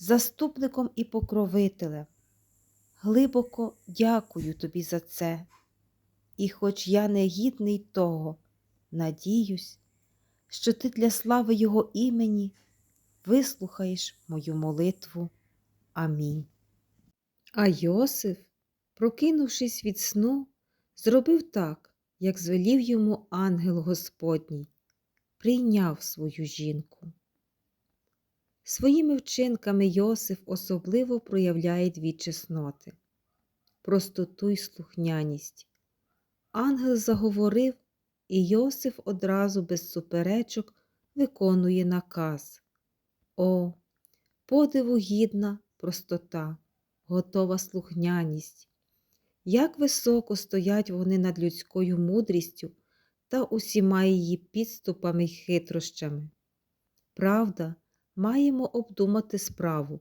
заступником і покровителем. Глибоко дякую тобі за це. І хоч я не гідний того, надіюсь, що ти для слави Його імені вислухаєш мою молитву. Амінь. А Йосиф, прокинувшись від сну, зробив так, як звелів йому ангел Господній, прийняв свою жінку. Своїми вчинками Йосиф особливо проявляє дві чесноти простоту й слухняність. Ангел заговорив, і Йосиф одразу без суперечок виконує наказ. О, подиву гідна простота, готова слухняність. Як високо стоять вони над людською мудрістю та усіма її підступами й хитрощами. Правда, маємо обдумати справу,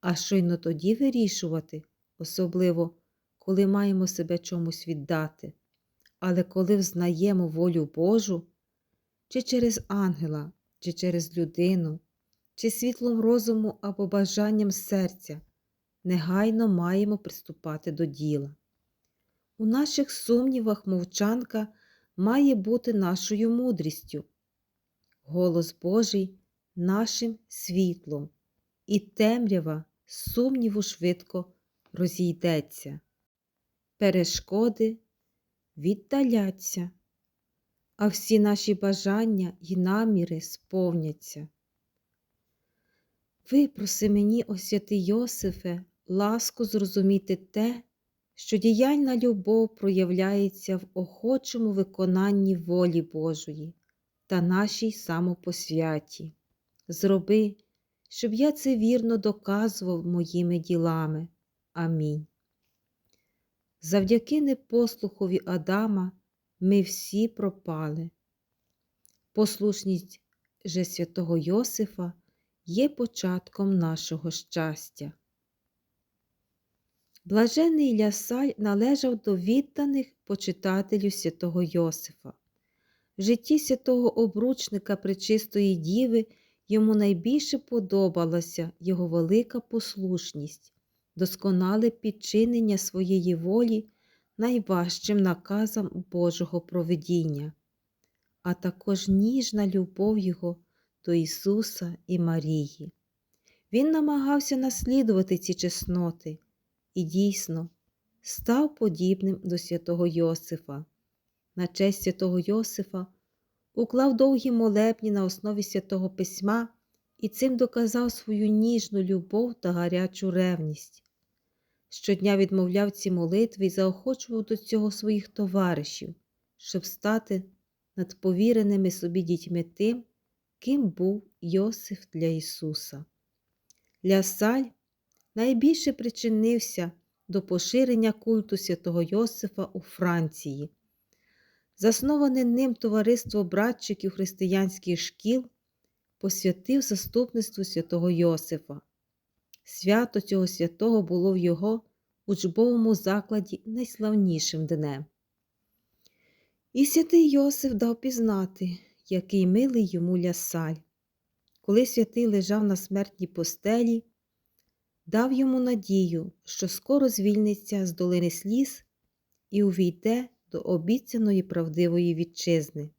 а щойно тоді вирішувати, особливо, коли маємо себе чомусь віддати. Але коли взнаємо волю Божу, чи через ангела, чи через людину, чи світлом розуму або бажанням серця, негайно маємо приступати до діла. У наших сумнівах мовчанка має бути нашою мудрістю. Голос Божий нашим світлом, і темрява сумніву швидко розійдеться. Перешкоди віддаляться, а всі наші бажання й наміри сповняться. Випроси мені, о Йосифе, ласку зрозуміти те, що діяльна любов проявляється в охочому виконанні волі Божої та нашій самопосвяті. Зроби, щоб я це вірно доказував моїми ділами. Амінь. Завдяки непослухові Адама ми всі пропали. Послушність же святого Йосифа є початком нашого щастя. Блажений Лясаль належав до відданих почитателів святого Йосифа. В житті святого обручника Пречистої Діви йому найбільше подобалася його велика послушність, досконале підчинення своєї волі найважчим наказам Божого провидіння, а також ніжна любов Його до Ісуса і Марії. Він намагався наслідувати ці чесноти і дійсно став подібним до святого Йосифа. На честь святого Йосифа уклав довгі молебні на основі святого письма і цим доказав свою ніжну любов та гарячу ревність. Щодня відмовляв ці молитви і заохочував до цього своїх товаришів, щоб стати над повіреними собі дітьми тим, ким був Йосиф для Ісуса. Лясаль найбільше причинився до поширення культу святого Йосифа у Франції. Засноване ним товариство братчиків християнських шкіл посвятив заступництву святого Йосифа. Свято цього святого було в його учбовому закладі найславнішим днем. І святий Йосиф дав пізнати, який милий йому лясаль. Коли святий лежав на смертній постелі, дав йому надію, що скоро звільниться з долини сліз і увійде до обіцяної правдивої вітчизни.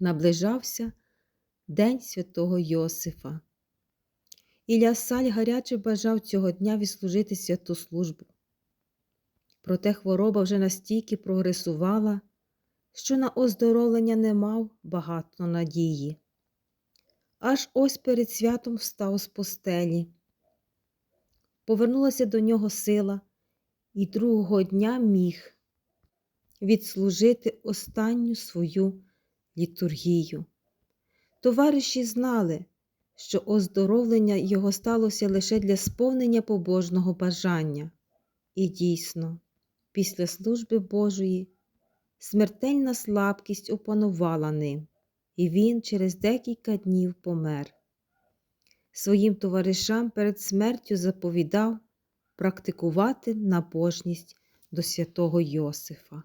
Наближався День святого Йосифа. Ілля Саль гаряче бажав цього дня відслужити святу службу. Проте хвороба вже настільки прогресувала, що на оздоровлення не мав багато надії. Аж ось перед святом встав з постелі. Повернулася до нього сила, і другого дня міг відслужити останню свою літургію. Товариші знали, що оздоровлення його сталося лише для сповнення побожного бажання. І дійсно, після служби Божої смертельна слабкість опанувала ним, і він через декілька днів помер. Своїм товаришам перед смертю заповідав практикувати набожність до святого Йосифа.